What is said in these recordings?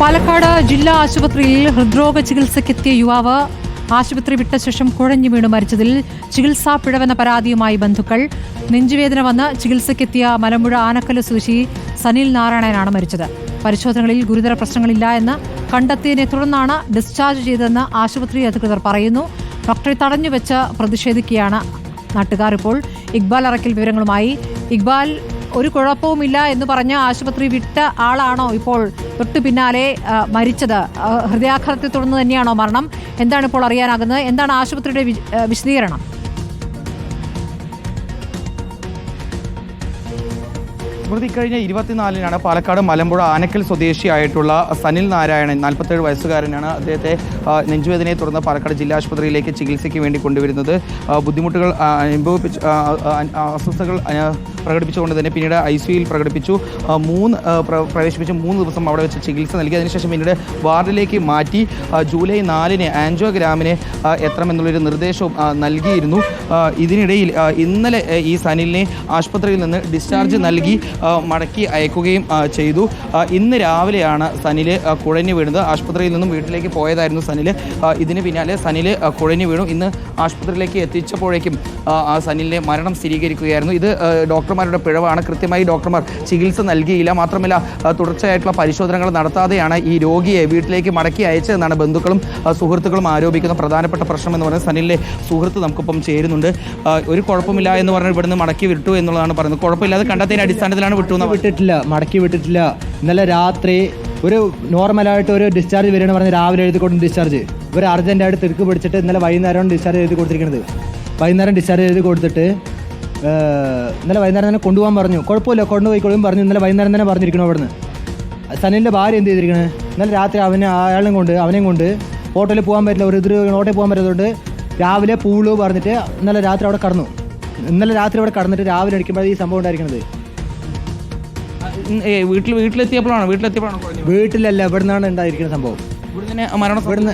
പാലക്കാട് ജില്ലാ ആശുപത്രിയിൽ ഹൃദ്രോഗ ചികിത്സയ്ക്കെത്തിയ യുവാവ് ആശുപത്രി വിട്ട ശേഷം കുഴഞ്ഞു വീണ് മരിച്ചതിൽ ചികിത്സാ പിഴവെന്ന പരാതിയുമായി ബന്ധുക്കൾ നെഞ്ചുവേദന വന്ന് ചികിത്സയ്ക്കെത്തിയ മലമ്പുഴ ആനക്കല്ല് സ്വദേശി സനിൽ നാരായണനാണ് മരിച്ചത്. പരിശോധനകളിൽ ഗുരുതര പ്രശ്നങ്ങളില്ല എന്ന് കണ്ടെത്തിയതിനെ തുടർന്നാണ് ഡിസ്ചാർജ് ചെയ്തതെന്ന് ആശുപത്രി അധികൃതർ പറയുന്നു. ഡോക്ടറെ തടഞ്ഞുവെച്ച് പ്രതിഷേധിക്കുകയാണ് നാട്ടുകാർ ഇപ്പോൾ. ഇക്ബാൽ അറക്കൽ വിവരങ്ങളുമായി. ഇക്ബാൽ ഒരു കുഴപ്പവുമില്ല എന്ന് പറഞ്ഞ ആശുപത്രി വിട്ട ആളാണോ ഇപ്പോൾ തൊട്ടു പിന്നാലെ മരിച്ചത്? ഹൃദയാഘാതത്തെ തുടർന്ന് തന്നെയാണോ മരണം? എന്താണ് ഇപ്പോൾ അറിയാനാകുന്നത്? എന്താണ് ആശുപത്രിയുടെ വിശദീകരണം? സ്മൃതി കഴിഞ്ഞ ഇരുപത്തിനാലിനാണ് പാലക്കാട് മലമ്പുഴ ആനക്കൽ സ്വദേശിയായിട്ടുള്ള സനിൽ നാരായണൻ നാൽപ്പത്തേഴ് വയസ്സുകാരനാണ് അദ്ദേഹത്തെ നെഞ്ചുവേദനയെ തുടർന്ന് പാലക്കാട് ജില്ലാ ആശുപത്രിയിലേക്ക് ചികിത്സയ്ക്ക് വേണ്ടി കൊണ്ടുവരുന്നത്. ബുദ്ധിമുട്ടുകൾ അനുഭവിപ്പിച്ച് ആ, പ്രകടിപ്പിച്ചുകൊണ്ട് തന്നെ പിന്നീട് ഐ സിയിൽ പ്രകടിപ്പിച്ചു. മൂന്ന് പ്രവേശിപ്പിച്ച് മൂന്ന് ദിവസം അവിടെ വെച്ച് ചികിത്സ നൽകി. അതിനുശേഷം പിന്നീട് വാർഡിലേക്ക് മാറ്റി ജൂലൈ നാലിന് ആൻജിയോഗ്രാമിന് ആ, എത്തണമെന്നുള്ളൊരു നിർദ്ദേശവും നൽകിയിരുന്നു. ഇതിനിടയിൽ ഇന്നലെ ഈ സനിലിനെ ആശുപത്രിയിൽ നിന്ന് ഡിസ്ചാർജ് നൽകി മടക്കി അയക്കുകയും ചെയ്തു. ഇന്ന് രാവിലെയാണ് സനിൽ കുഴഞ്ഞു വീണത്. ആശുപത്രിയിൽ നിന്നും വീട്ടിലേക്ക് പോയതായിരുന്നു സനിൽ ഇതിന് പിന്നാലെ സനിൽ കുഴഞ്ഞു വീണു. ഇന്ന് ആശുപത്രിയിലേക്ക് എത്തിച്ചപ്പോഴേക്കും സനിലിനെ മരണം സ്ഥിരീകരിക്കുകയായിരുന്നു. ഇത് ആ, ഡോക്ടർമാരുടെ പിഴവാണ്. കൃത്യമായി ഡോക്ടർമാർ ചികിത്സ നൽകിയില്ല. മാത്രമല്ല തുടർച്ചയായിട്ടുള്ള പരിശോധനകൾ നടത്താതെയാണ് ഈ രോഗിയെ വീട്ടിലേക്ക് മടക്കി അയച്ചതെന്നാണ് ബന്ധുക്കളും സുഹൃത്തുക്കളും ആരോപിക്കുന്ന പ്രധാനപ്പെട്ട പ്രശ്നം എന്ന് പറയുന്നത് സനിലിലെ സുഹൃത്ത് നമുക്കിപ്പം ചേരുന്നുണ്ട്. ഒരു കുഴപ്പമില്ല എന്ന് പറഞ്ഞ് ഇവിടുന്ന് മടക്കി വിട്ടു എന്നുള്ളതാണ് പറയുന്നത്. കുഴപ്പമില്ലാതെ കണ്ടെത്തിയതിന്റെ അടിസ്ഥാനത്തിലാണ് വിട്ടു വിട്ടിട്ടില്ല. മടക്കി വിട്ടിട്ടില്ല. ഇന്നലെ രാത്രി ഒരു നോർമലായിട്ട് ഒരു ഡിസ്ചാർജ് വരികയെന്ന് പറഞ്ഞ് രാവിലെ എഴുതി കൊടുക്കുന്ന ഡിസ്ചാർജ് ഒരു അർജന്റായിട്ട് തിരക്ക് പിടിച്ചിട്ട് ഇന്നലെ വൈകുന്നേരമാണ് ഡിസ്ചാർജ് എഴുതി കൊടുത്തിരിക്കുന്നത്. വൈകുന്നേരം ഡിസ്ചാർജ് എഴുതി കൊടുത്തിട്ട് ഇന്നലെ വൈകുന്നേരം തന്നെ കൊണ്ടുപോകാൻ പറഞ്ഞു. കുഴപ്പമില്ല കൊണ്ടുപോയിക്കോളും പറഞ്ഞു. ഇന്നലെ വൈകുന്നേരം തന്നെ പറഞ്ഞിരിക്കണം അവിടുന്ന്. സനിലിന്റെ ഭാര്യ എന്ത് ചെയ്തിരിക്കണേ? ഇന്നലെ രാത്രി അവനെ അയാളെയും കൊണ്ട് അവനെയും കൊണ്ട് ഹോട്ടലിൽ പോകാൻ പറ്റില്ല ഒരു ഇതിൽ ഹോട്ടലിൽ പോകാൻ പറ്റാത്തതുകൊണ്ട് രാവിലെ പൂളു പറഞ്ഞിട്ട് ഇന്നലെ രാത്രി അവിടെ കടന്നു. ഇന്നലെ രാത്രി അവിടെ കടന്നിട്ട് രാവിലെ അടിക്കുമ്പോൾ ഈ സംഭവം ഉണ്ടായിരിക്കുന്നത് വീട്ടിൽ വീട്ടിലെത്തിയപ്പോഴാണ്? വീട്ടിലെത്തിയപ്പോഴാണ് വീട്ടിലല്ല ഇവിടെ നിന്നാണ് ഉണ്ടായിരിക്കുന്ന സംഭവം? ഇവിടുന്ന് മരണം ഇവിടുന്ന്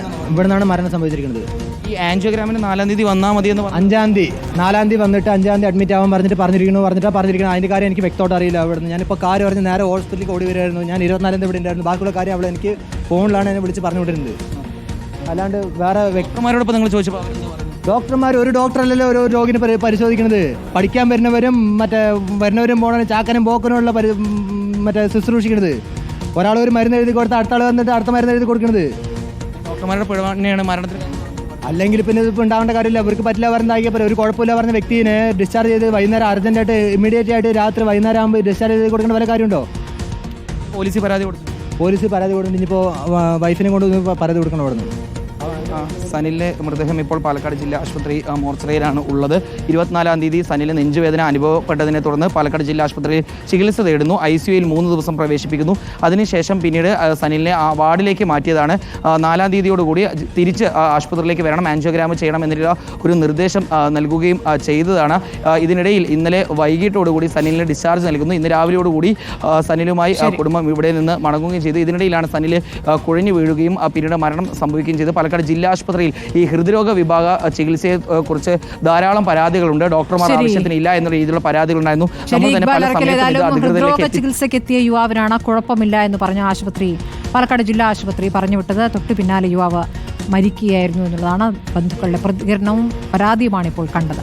സംഭവിച്ചിരിക്കുന്നത്. ഈ ആൻജിയോഗ്രാമിന് നാലാം തീയതി വന്നാൽ മതി എന്ന് പറഞ്ഞു. അഞ്ചാം തീയതി നാലാം തീയതി വന്നിട്ട് അഞ്ചാം തീയതി അഡ്മിറ്റ് ആവാൻ പറഞ്ഞിട്ട് പറഞ്ഞിരിക്കുന്നു. പറഞ്ഞിട്ടാ പറഞ്ഞിരിക്കുന്നത്. അതിന്റെ കാര്യം എനിക്ക് വ്യക്തമായിട്ട് അറിയില്ല അവിടെ നിന്ന് ഞാനിപ്പോൾ കാര്യം പറഞ്ഞ് നേരെ ഹോസ്പിറ്റലിൽ ഓടി വരുമായിരുന്നു ഞാൻ ഇരുപത്തിനാലാം തീയതി ഇവിടെ ഉണ്ടായിരുന്നു. ബാക്കിയുള്ള കാര്യം അവിടെ എനിക്ക് ഫോണിലാണ് എന്നെ വിളിച്ച് പറഞ്ഞു വിട്ടിരുന്നത് അല്ലാണ്ട് വേറെ വ്യക്തമാരോടൊപ്പം നിങ്ങൾ ചോദിച്ചപ്പോൾ ഡോക്ടർമാർ ഒരു ഡോക്ടറല്ലല്ലോ ഒരു രോഗിനെ പരി- പരിശോധിക്കുന്നത് പഠിക്കാൻ വരുന്നവരും മറ്റേ വരുന്നവരും പോണ ചാക്കനും പോക്കനും ഉള്ള മറ്റേ ശുശ്രൂഷിക്കുന്നത് ഒരാൾ ഒരു മരുന്ന് എഴുതി കൊടുത്ത് അടുത്ത ആൾ വന്നിട്ട് അടുത്ത മരുന്ന് എഴുതി കൊടുക്കുന്നത് ഡോക്ടർമാരുടെ പിഴവ് തന്നെയാണ് മരണത്തിന്. അല്ലെങ്കിൽ പിന്നെ ഇതിപ്പോൾ ഉണ്ടാവേണ്ട കാര്യമില്ല. അവർക്ക് പറ്റില്ല പറഞ്ഞാൽ പോലെ ഒരു കുഴപ്പമില്ല പറഞ്ഞ വ്യക്തിനെ ഡിസ്ചാർജ് ചെയ്ത് വൈകുന്നേരം അർജന്റായിട്ട് ഇമീഡിയറ്റ് ആയിട്ട് രാത്രി വൈകുന്നേരം ആകുമ്പോൾ ഡിസ്ചാർജ് ചെയ്ത് കൊടുക്കേണ്ട വല്ല കാര്യമുണ്ടോ? പോലീസ് പരാതി കൊടുത്തു. പോലീസ് പരാതി കൊടുത്തിട്ട് ഇനിയിപ്പോൾ വൈഫിനെ കൊണ്ട് പരാതി കൊടുക്കണം അവിടെ നിന്ന് ആ, സനിലിന്റെ മൃതദേഹം ഇപ്പോൾ പാലക്കാട് ജില്ലാ ആശുപത്രി മോർച്ചറയിലാണ് ഉള്ളത്. ഇരുപത്തിനാലാം തീയതി സനിലിന് നെഞ്ചുവേദന അനുഭവപ്പെട്ടതിനെ തുടർന്ന് പാലക്കാട് ജില്ലാ ആശുപത്രിയിൽ ചികിത്സ തേടുന്നു. ഐ സിയുയിൽ മൂന്ന് ദിവസം പ്രവേശിപ്പിക്കുന്നു. അതിനുശേഷം പിന്നീട് സനിലിനെ ആ വാർഡിലേക്ക് മാറ്റിയതാണ്. നാലാം തീയതിയോടുകൂടി തിരിച്ച് ആശുപത്രിയിലേക്ക് വരണം ആൻജിയോഗ്രാം ചെയ്യണം എന്നുള്ള ഒരു നിർദ്ദേശം നൽകുകയും ചെയ്തതാണ്. ഇതിനിടയിൽ ഇന്നലെ വൈകിട്ടോടുകൂടി സനിലിന് ഡിസ്ചാർജ് നൽകുന്നു. ഇന്ന് രാവിലെയോടുകൂടി സനിലുമായി കുടുംബം ഇവിടെ നിന്ന് മടങ്ങുകയും ചെയ്തു. ഇതിനിടയിലാണ് സനിൽ കുഴഞ്ഞു വീഴുകയും പിന്നീട് മരണം സംഭവിക്കുകയും ചെയ്തു. പാലക്കാട് ജില്ലാ ആശുപത്രിയിൽ ഈ ഹൃദ്രോഗ വിഭാഗ ചികിത്സയെ കുറിച്ച് ധാരാളം പരാതികളുണ്ട്. ഡോക്ടർമാർ. ആവശ്യത്തിന് ഇല്ല എന്ന രീതിയിലുള്ള പരാതികളുണ്ടായിരുന്നു. നമ്മൾ തന്നെ പല അറക്കൽ സമയത്തും ഇത് ഏതായാലും അധികൃതരിലേക്ക് ഹൃദ്രോഗ എത്തി. ചികിത്സയ്ക്കെത്തിയ യുവാവിനാണ് കുഴപ്പമില്ല എന്ന് പറഞ്ഞ ആശുപത്രി പാലക്കാട് ജില്ലാ ആശുപത്രി പറഞ്ഞു വിട്ടത്. തൊട്ടു പിന്നാലെ യുവാവ് മരിക്കുകയായിരുന്നു എന്നുള്ളതാണ് ബന്ധുക്കളുടെ പ്രതികരണവും പരാതിയുമാണ് ഇപ്പോൾ കണ്ടത്.